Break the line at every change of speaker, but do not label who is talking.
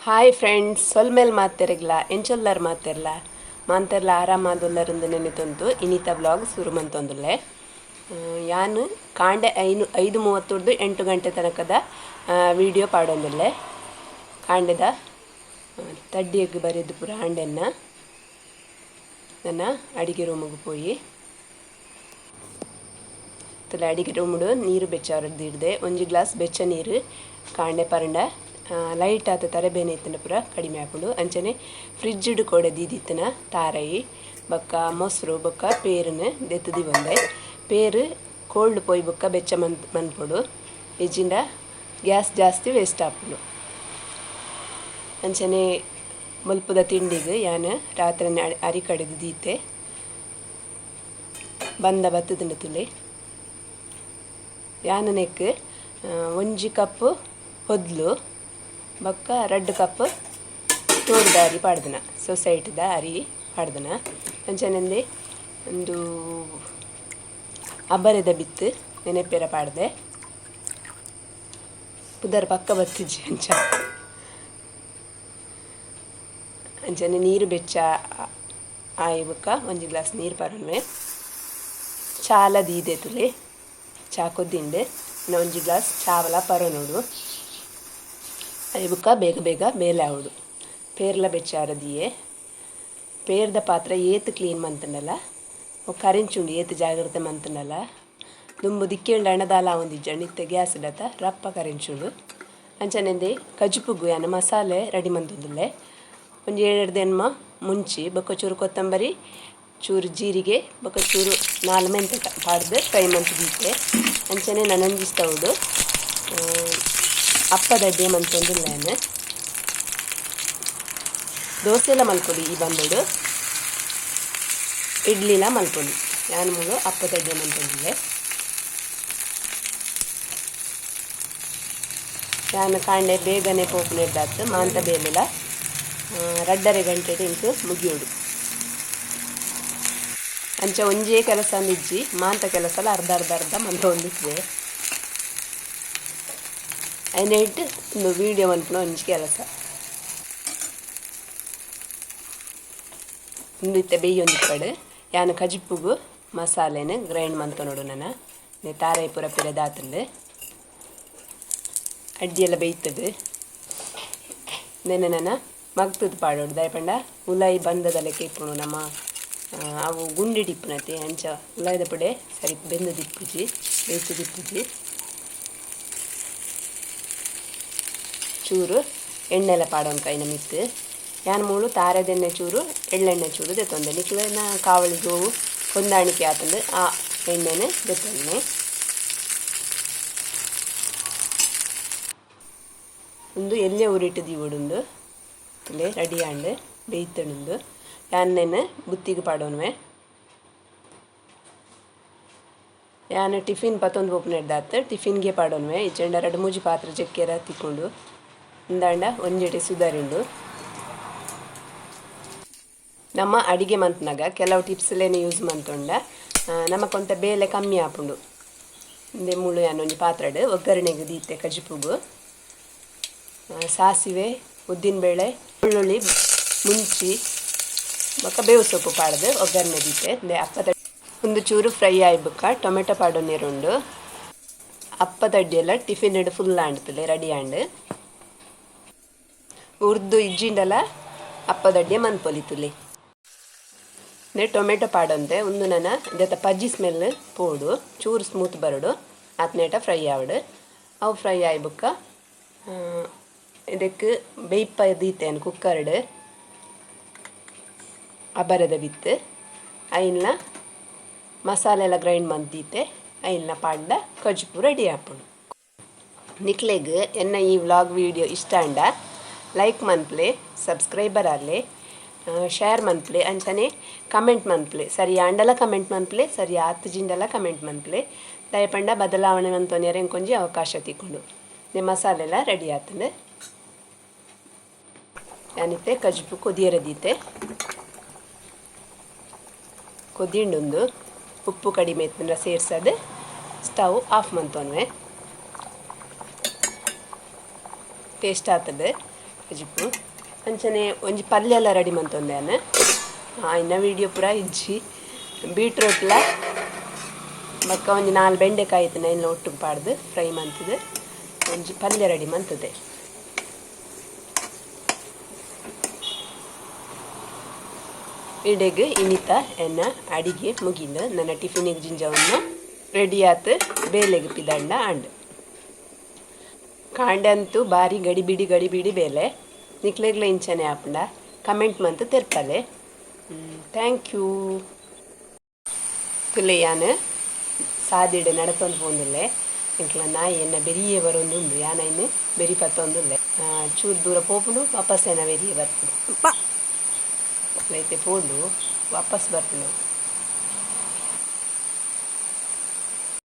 Hi friends ಸೊಲ್ಮೇಲೆ ಮಾತಿರಗಿಲ್ಲ ಎಂಚೊಲ್ಲರ್ ಮಾತಿರಲ್ಲ ಮಾಂತರ್ಲ ಆರಾಮಾದೊಲ್ಲರಿಂದ ನೆನೆತೊಂದು ಇನಿತ blog ಶುರು ಮಂತೊಂದುಲ್ಲೆ ಯಾನು ಕಾಂಡೆ ಐನು, ಐದು ಮೂವತ್ತೊಡ್ದು ಎಂಟು ಗಂಟೆ ತನಕದ ವಿಡಿಯೋ ಪಾಡೊಂದುಲ್ಲೆ. ಕಾಂಡೆದ ತಡ್ಡಿಯಾಗಿ ಬರೆದು ಪೂರ ಹಾಂಡೆನ್ನ ನನ್ನ ಅಡಿಗೆ ರೂಮಿಗೆ ಪೋಯಿ. ತಲೆ ಅಡಿಗೆ ರೂಮುಡು ನೀರು ಬೆಚ್ಚವರದ್ದು ಹಿಡ್ದೆ ಒಂಜಿ ಗ್ಲಾಸ್ ಬೆಚ್ಚ ನೀರು, ಕಾಂಡೆ ಪರಂಡ ಲೈಟ್ ಆತ ತರಬೇನೆ ಇತ್ತಿನ ಪೂರ ಕಡಿಮೆ ಆಪುಂಡು ಅಂಚನೆ ಫ್ರಿಡ್ಜ್ಡ್ ಕೊಡೆ ದೀದಿತ್ತನ ತಾರಾಯಿ ಬೊಕ್ಕ ಮೊಸರು, ಬೊಕ್ಕ ಪೇರನ್ನು ದೆತ್ತದಿ ಬಂದೆ. ಪೇರು ಕೋಲ್ಡ್ ಪೋಯ್ ಬೊಕ್ಕ ಬೆಚ್ಚ ಮನ್ ಮನ್ಪೊಡು ಇಜ್ಜಿಂಡ ಗ್ಯಾಸ್ ಜಾಸ್ತಿ ವೇಸ್ಟ್ ಆಪುಂಡು ಅಂಚನೆ ಮುಲ್ಪದ ತಿಂಡಿಗೆ ಯಾನು ರಾತ್ರಿ ಅರಿ ಕಡೆದು ದೀತೆ. ಬಂದ ಬತ್ತದಿಂದ ತುಲೆ. ಯಾನ ನೆಕ್ ಒಂಜಿ ಕಪ್ ಹೊದ್ಲು. ಬೊಕ್ಕ ರೆಡ್ ಕಪ್ ತೋಡ್ದ ಅರಿ ಪಾಡ್ದನ. ಸೊಸೈಟಿದ ಅರಿ ಪಾಡ್ದನ. ಅಂಚನೆಂದೆ ಒಂದು ಅಬ್ಬರದ ಬಿತ್ತು ನೆನೆಪೆರ ಪಾಡ್ದೆ. ಪುದರ್ ಪಕ್ಕ ಬತ್ತಿಜ್ಜಿ ಅಂಚ. ಅಂಚನೆ ನೀರು ಬೆಚ್ಚ ಆಯ್ ಬೊಕ್ಕ ಒಂಜಿ ಗ್ಲಾಸ್ ನೀರು ಪರನ್ವೆ ಚಾಲ ದೀದೆ ತುಲೆ. ಚಾ ಕೊದ್ದಿಂಡೆ ಒಂಜಿ ಗ್ಲಾಸ್ ಚಾವಲ ಪರನೋಡು ಬುಕ್ಕ ಬೇಗ ಬೇಗ ಮೇಲೆ ಆವಡು ಪೇರ್ಲ ಬೆಚ್ಚಾರದಿಯೇ. ಪೇರ್ದ ಪಾತ್ರ ಏತು ಕ್ಲೀನ್ ಮಂತಂಡಲ್ಲ ಕರೆಂಚುಂಡು ಏತು ಜಾಗ್ರತೆ ಮಂತಂಡಲ್ಲ ದುಂಬು ದಿಕ್ಕಿಂಡು ಅಣ್ಣದಾಲ ಒಂದಿಜ್ಜ ನಿತ್ಯ ಗ್ಯಾಸ್ ರಪ್ಪ ರಪ್ಪ ಕರೆಂಚುಂಡು ಅಂಚನೆಂದೆ ಕಜುಪುಗು ಯಾನ ಮಸಾಲೆ ರೆಡಿ ಮಂತುಂದುಲ್ಲೆ. ಒಂದು ಏಳೆರಡು ದೆನ್ಮ ಮುಂಚಿ ಬೊಕ್ಕ ಚೂರು ಕೊತ್ತಂಬರಿ, ಚೂರು ಜೀರಿಗೆ ಬೊಕ್ಕ ಚೂರು ನಾಲ್ ಮೆಂತೆ ಪಾಡ್ದು ಫ್ರೈ ಮಂತ್ ದೀತೆ ಅಂಚನೆ ನನಂಜಿಸ್ತ ಉಡು ಅಪ್ಪದ ಅಡ್ಡೆ ಮಂತೊಂದುಲ್ಲೇನು ದೋಸೆಲ ಮಲ್ಪೊಡಿ ಈ ಬಂದುಡು ಇಡ್ಲಿಲ ಮಲ್ಪೊಡಿ ಯಾನ್ ಮೂಲು ಅಪ್ಪದ ಅಡ್ಡೆ ಮಂತೊಂದುಲ್ಲೆ ಯಾನ್ ಕಾಂಡೆ ಬೇಗನೆ ಪೋಪುನೆಡ್ದಾತು ಮಾಂತ ಬೇಲಿಲ ರಡ್ಡರೆ ಗಂಟೆ ಇಂಕು ಮುಗಿಯೋಡು ಅಂಚ ಒಂಜೇ ಕೆಲಸ ಅಂದಿಜ್ಜಿ ಮಾಂತ ಕೆಲಸಲ ಅರ್ಧ ಅರ್ಧ ಅರ್ಧ ಮಂತ ಒಂದಿದ್ದೆ അതിനായിട്ട് ಒಂದು ವೀಡಿಯೋ ಮನ್ಪುನ ಒಂಜಿ ಕೆಲಸ ಇಂದಿತ್ತೆ ಬೇಯೊಂದಿಪ್ಪಡು ಯಾನು ಕಜಿಪ್ಪುಗು ಮಸಾಲೆನ ಗ್ರೈಂಡ್ ಮಂತೊನೊಡು ನನ್ನ ನೆ ತಾರಾಯಿ ಪೂರ ಪಿರ ದಾತುಂಡು ಅಡ್ಡಿಯೆಲ್ಲ ಬೇಯ್ತದು ನೆನೆ ನನ್ನ ಮಗ್ತದ ಪಾಡೋಡು ದಯಪಂಡ ಉಲಾಯಿ ಬಂದದಲ್ಲ ಕೇಪುಣು ನಮ್ಮ ಅವು ಗುಂಡಿ ಡಿಪ್ಪುನತೆ ಅಂಚ ಉಲಾಯ್ದ ಪುಡೆ ಸರಿ ಬೆಂದು ದಿಪ್ಪುಜಿ ಬೇಯ್ತು ದಿಪ್ಪುಜಿ ಚೂರು ಎಣ್ಣೆಲ ಪಾಡೋನ್ ಕೈನ ಮಿತ್ತು ಯಾನ್ ಮೂಳು ತಾರದೆಣ್ಣೆ ಚೂರು, ಎಳ್ಳೆಣ್ಣೆ ಚೂರು ದೆತ್ತೊಂದೆ ನಿಕ್ಲೆನ ಕಾವಳಿ ಗೋವು ಹೊಂದಾಣಿಕೆ ಆತಂದು ಆ ಎಣ್ಣೆನೆ ದೆತ್ತೊಂದೆ ಒಂದು ಎಲ್ಲೆ ಉರಿಟ್ಟು ದೀವಡುಂದು ಇಲ್ಲೇ ರೆಡಿ ಆಂಡ್ ಬೇಯ್ತಣುಂದು. ಯಾನ್ನೆನೆ ಬುತ್ತಿಗೆ ಪಾಡೋನ್ವೆ. ಯಾನ್ ಟಿಫಿನ್ ಪತ್ತೊಂದು ಒಪ್ಪನೆಡ್ದಾತ್ ಟಿಫಿನ್ಗೆ ಪಾಡೋನ್ವೆ. ಇಚ್ಚಂಡ ಎರಡು ಮೂಜಿ ಪಾತ್ರೆ ಜಕ್ಕೆರ ತಿಕ್ಕೊಂಡು. ಇಂದಾಂಡ ಒಂಜೆಡೆ ಸುಧಾರಿಂಡು ನಮ್ಮ ಅಡಿಗೆ ಮಂತ್ನಾಗ ಕೆಲವು ಟಿಪ್ಸ್ಲೇನೆ ಯೂಸ್ ಮಂತೊಂಡ. ನಮಕೊಂತ ಬೇಲೆ ಕಮ್ಮಿ ಆಪುಂಡು. ಇಂದೆ ಮುಳು ಒಂಜಿ ಪಾತ್ರೆಡು, ಒಗ್ಗರಣೆಗೆ ದೀತೆ ಕಜಿಪುಗು. ಸಾಸಿವೆ, ಉದ್ದಿನಬೇಳೆ ಬೆಳ್ಳುಳ್ಳಿ ಮುಂಚಿ ಬೊಕ್ಕ ಬೇವು ಸೊಪ್ಪು ಪಾಡ್ದು ಒಗ್ಗರಣೆ ದೀತೆ. ಇಂದೆ ಅಪ್ಪದ ಒಂದು ಚೂರು ಫ್ರೈ ಆಯ್ಬುಕ್ಕ ಟೊಮೆಟೊ ಪಾಡು ನೀರುಂಡು ಟಿಫಿನ್ ಇಡು ಫುಲ್ ಆಂಡ್ತಲೆ ರೆಡಿ ಆಂಡ್. ಉರ್ದು ಇಜ್ಜಿಂಡಲ ಅಪ್ಪದಡ್ಡೆ ಮನ್ಪೊಲಿತುಲೆ ನೆ ಟೊಮೆಟೊ ಪಾಡೊಂದೆ ಒಂದು ನನ್ನ ಜೊತೆ ಪಜ್ಜಿ ಸ್ಮೆಲ್ ಪೋಡು, ಚೂರು ಸ್ಮೂತ್ ಬರಡು ಅತ್ನೇಟ ಫ್ರೈ ಆವಡು. ಅವು ಫ್ರೈ ಆಯ್ಬುಕ್ಕ ಇದಕ್ಕೆ ಬೇಯ್ಪ ದೀತೇನು ಕುಕ್ಕರ್ಡ್, ಅಬರದ ಬಿತ್ತು ಐಲ್ನ ಮಸಾಲೆ ಎಲ್ಲ ಗ್ರೈಂಡ್ ಮಂತೀತೆ ಐಲ್ನ ಪಾಡ್ದ ಕಜ್ಪು ರೆಡಿ ಆಪುಡು. ನಿಕ್ಲೆಗ್ ಎನ್ನ ಈ ವ್ಲಾಗ್ ವಿಡಿಯೋ ಇಷ್ಟ ಅಂಡ ಲೈಕ್ ಮನ್ಪ್ಲೆ ಸಬ್ಸ್ಕ್ರೈಬರ್ ಆಗಲಿ ಶೇರ್ ಮನ್ಪ್ಲೆ ಅಂಚನೆ ಕಮೆಂಟ್ ಮನ್ಪ್ಲೆ ಸರಿ, ಆಂಡಲ ಕಮೆಂಟ್ ಮನ್ಪ್ಲೆ ಸರಿ ಆತು ಜಿಂಡಲ ಕಮೆಂಟ್ ಮನ್ಪ್ಲೆ ದಯಪಂಡ ಬದಲಾವಣೆ ಮಂತೊನೆರೆ ಕೊಂಜಿ ಅವಕಾಶ ತಿಕ್ಕೊಂಡು. ನಿಮ್ಮ ಮಸಾಲೆ ಎಲ್ಲ ರೆಡಿ ಆತಂಡೆ. ಯಾನಿತ್ತೆ ಕಜ್ಪು ಕುದಿಯರದೀತೆ. ಕುದಿಂಡೊಂದು ಉಪ್ಪು ಕಡಿಮೆ ಇತ್ತಂದ್ರೆ ಸೇರ್ಸದೆ. ಸ್ಟವ್ ಆಫ್ ಮಂತೊನ್ವೆ ಟೇಸ್ಟ್ ಆಗ್ತದೆ ಜಿಪ್ಪು ಅಂಚನೆ ಒಂಜಿ ಪಲ್ಯ ಎಲ್ಲ ರೆಡಿ ಮಂತೊಂದೇನೆ ಇನ್ನ ವಿಡಿಯೋ ಪೂರ ಇಜ್ಜಿ. ಬೀಟ್ರೋಟ್ಲ, ಬಕ್ಕ ಒಂಜಿ ನಾಲ್ ಬೆಂಡೆಕಾಯಿ ತನ ಇಲ್ಲ ಒಟ್ಟು ಪಾಡ್ದು, ಫ್ರೈ ಮಂತದೆ. ಒಂಜಿ ಪಲ್ಯ ರೆಡಿ ಮಂತದೆ. ಇಡೆಗ್, ಇನಿತ, ಎನ್ನ, ಅಡಿಗೆ ಮುಗಿಂದು ನನ್ನ ಟಿಫಿನಿಗೆ ಜಿಂಜವನ್ನು ರೆಡಿ ಆತು. ಬೇಲೆಗೆ ಪಿದಂಡ ಅಂಡ್. ಕಾಂಡಂತೂ ಬಾರಿ ಗಡಿಬಿಡಿ ಗಡಿಬಿಡಿ ಬೇಲೆ. ನಿಕ್ಲೆಗ್ಲ ಇಂಚನೆ ಆಪುಂಡ. ಕಮೆಂಟ್ ಮಂತ್ ತೆರ್ಪಲೆ ಥ್ಯಾಂಕ್ ಯು ತುಲೆಯಾನ ಸಾದಿಡೆ ನಡತೊಂದು ಪೋಂದುಲ್ಲೆ ಇಂಕ್ಲ ನಾಯಿ ಎನ್ನ ಬೆರಿಯೇ ಬರೊಂದು ಉಂಡು, ಯಾನೈನು ಬೆರಿ ಪತ್ತೊಂದುಲ್ಲೆ ಚೂರು ದೂರ ಪೋಪುಂಡು ವಾಪಸ್ ಏನ ಬೆರಿಯೇ ಬರ್ಪುಂಡು ಐತೆ ಪೋಡು ವಾಪಸ್ ಬರ್ಪುಂಡು.